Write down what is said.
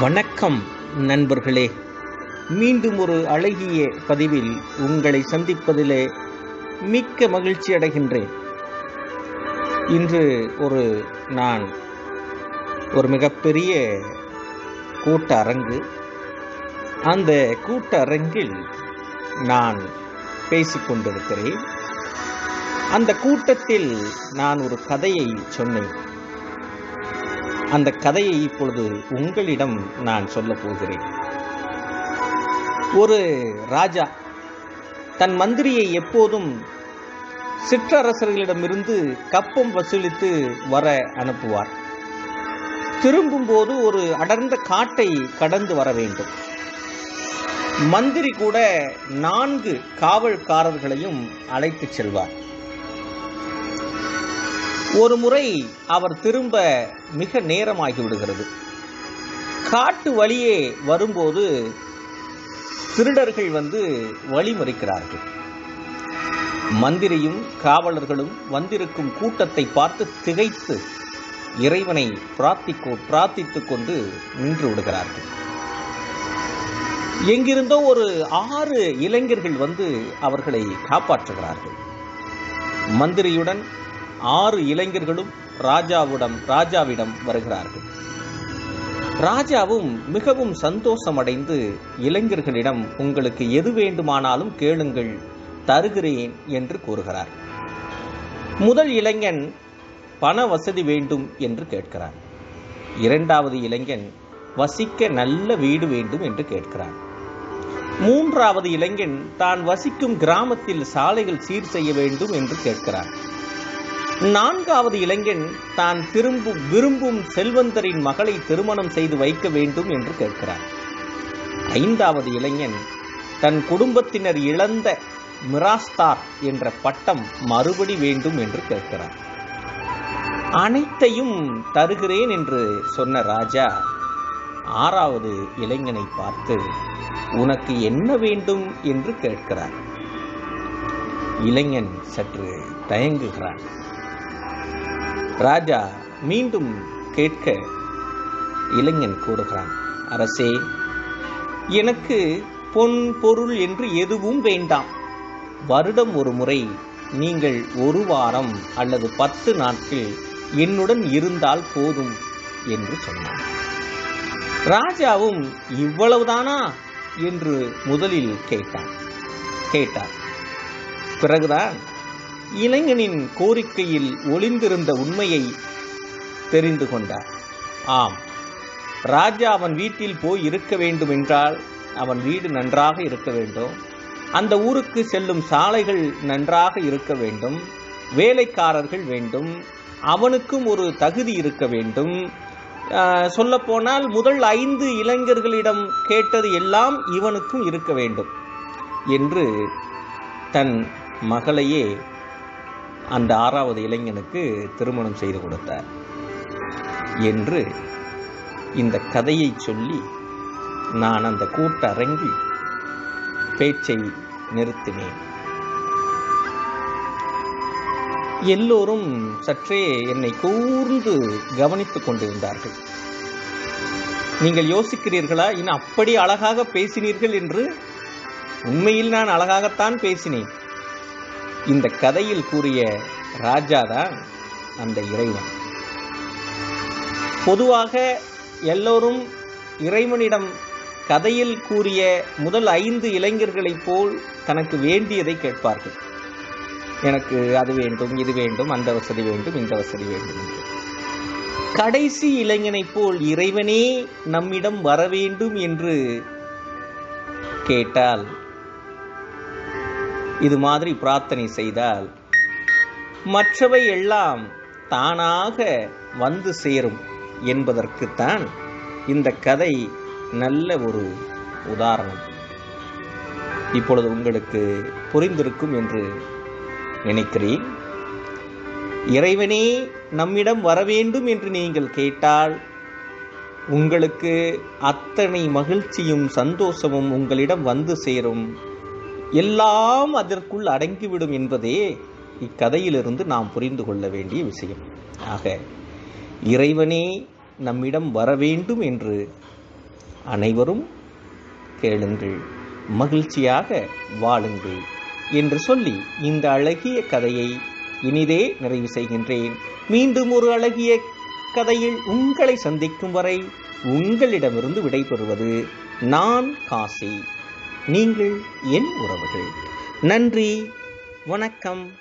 வணக்கம் நண்பர்களே. மீண்டும் ஒரு அழகிய பதிவில் உங்களை சந்திப்பதிலே மிக்க மகிழ்ச்சி அடைகின்றேன். இன்று ஒரு நான் ஒரு மிகப்பெரிய கூட்ட அரங்கு அந்த கூட்ட அரங்கில் நான் பேசிக்கொண்டிருக்கிறேன் அந்த கூட்டத்தில் நான் ஒரு கதையை சொன்னேன். அந்த கதையை இப்பொழுது உங்களிடம் நான் சொல்ல போகிறேன். ஒரு ராஜா தன் மந்திரியை எப்போதும் சிற்றரசர்களிடமிருந்து கப்பம் வசூலித்து வர அனுப்புவார். திரும்பும்போது ஒரு அடர்ந்த காட்டை கடந்து வர வேண்டும். மந்திரி கூட நான்கு காவல்காரர்களையும் அழைத்துச் செல்வார். ஒரு முறை அவர் திரும்ப மிக நேரமாகி விடுகிறது. காட்டு வழியே வரும்போது திருடர்கள் வந்து வழிமறிக்கிறார்கள் மந்திரியும் காவலர்களும் வந்திருக்கும் கூட்டத்தை பார்த்து திகைத்து இறைவனை பிரார்த்திக்கோ பிரார்த்தித்துக் கொண்டு நின்று விடுகிறார்கள். எங்கிருந்தோ ஒரு ஆறு இளைஞர்கள் வந்து அவர்களை காப்பாற்றுகிறார்கள். மந்திரியுடன் ஆறு இளைஞர்களும் ராஜாவிடம் ராஜாவிடம் வருகிறார்கள். ராஜாவும் மிகவும் சந்தோஷமடைந்து இளைஞர்களிடம் உங்களுக்கு எது வேண்டுமானாலும் கேளுங்கள் தருகிறேன் என்று கூறுகிறார். முதல் இளைஞன் பண வசதி வேண்டும் என்று கேட்கிறார் இரண்டாவது இளைஞன் வசிக்க நல்ல வீடு வேண்டும் என்று கேட்கிறான். மூன்றாவது இளைஞன் தான் வசிக்கும் கிராமத்தில் சாலைகள் சீர் செய்ய வேண்டும் என்று கேட்கிறான். நான்காவது இளைஞன் தான் திரும்பும் விரும்பும் செல்வந்தரின் மகளை திருமணம் செய்து வைக்க வேண்டும் என்று கேட்கிறார். ஐந்தாவது இளைஞன் தன் குடும்பத்தினர் இழந்த மிராஸ்தார் என்ற பட்டம் மறுபடி வேண்டும் என்று கேட்கிறார். அனைத்தையும் தருகிறேன் என்று சொன்ன ராஜா ஆறாவது இளைஞனை பார்த்து உனக்கு என்ன வேண்டும்? என்று கேட்கிறார். இளைஞன் சற்று தயங்குகிறான். ராஜா மீண்டும் கேட்க இளைஞன் கூறுகிறான் அரசே எனக்கு பொன் பொருள் என்று எதுவும் வேண்டாம். வருடம் ஒரு முறை நீங்கள் ஒரு வாரம் அல்லது பத்து நாட்கள் என்னுடன் இருந்தால் போதும் என்று சொன்னான். ராஜாவும் இவ்வளவுதானா? என்று முதலில் கேட்டான். கேட்டார். பிறகுதான் இளைஞனின் கோரிக்கையில் ஒளிந்திருந்த உண்மையை தெரிந்து கொண்டார். ஆம் ராஜா அவன் வீட்டில் போய் இருக்க வேண்டும் என்றால் அவன் வீடு நன்றாக இருக்க வேண்டும். அந்த ஊருக்கு செல்லும் சாலைகள் நன்றாக இருக்க வேண்டும். வேலைக்காரர்கள் வேண்டும். அவனுக்கும் ஒரு தகுதி இருக்க வேண்டும். சொல்லப்போனால் முதல் ஐந்து இளைஞர்களிடம் கேட்டது எல்லாம் இவனுக்கும் இருக்க வேண்டும் என்று தன் மகளையே அந்த ஆறாவது இளைஞனுக்கு திருமணம் செய்து கொடுத்தார் என்று இந்த கதையை சொல்லி நான் அந்த கூட்ட அரங்கில் பேச்சை நிறுத்தினேன். எல்லோரும் சற்றே என்னை கூர்ந்து கவனித்துக் கொண்டிருந்தார்கள். நீங்கள் யோசிக்கிறீர்களா? இன்னும் அப்படி அழகாக பேசினீர்கள் என்று? உண்மையில் நான் அழகாகத்தான் பேசினேன். இந்த கதையில் கூறிய ராஜாதான் அந்த இறைவன். பொதுவாக எல்லோரும் இறைவனிடம் கதையில் கூறிய முதல் ஐந்து இளைஞர்களைப் போல் தனக்கு வேண்டியதை கேட்பார்கள். எனக்கு அது வேண்டும் இது வேண்டும் அந்த வசதி வேண்டும் இந்த வசதி வேண்டும் என்று. கடைசி இளைஞனைப் போல் இறைவனே நம்மிடம் வர வேண்டும் என்று கேட்டால் இது மாதிரி பிரார்த்தனை செய்தால் மற்றவை எல்லாம் தானாக வந்து சேரும் என்பதற்குத்தான் இந்த கதை நல்ல ஒரு உதாரணம். இப்பொழுது உங்களுக்கு புரிந்திருக்கும் என்று நினைக்கிறேன். இறைவனே நம்மிடம் வர வேண்டும் என்று நீங்கள் கேட்டால் உங்களுக்கு அத்தனை மகிழ்ச்சியும் சந்தோஷமும் உங்களிடம் வந்து சேரும். எல்லாம் அதற்குள் அடங்கிவிடும் என்பதே இக்கதையிலிருந்து நாம் புரிந்து கொள்ள வேண்டிய விஷயம். ஆக இறைவனே நம்மிடம் வர வேண்டும் என்று அனைவரும் கேளுங்கள் மகிழ்ச்சியாக வாழுங்கள் என்று சொல்லி இந்த அழகிய கதையை இனிதே நிறைவு செய்கின்றேன். மீண்டும் ஒரு அழகிய கதையில் உங்களை சந்திக்கும் வரை உங்களிடமிருந்து விடைபெறுவது நான் காசி. நீங்கள் என் உறவுகள். நன்றி வணக்கம்.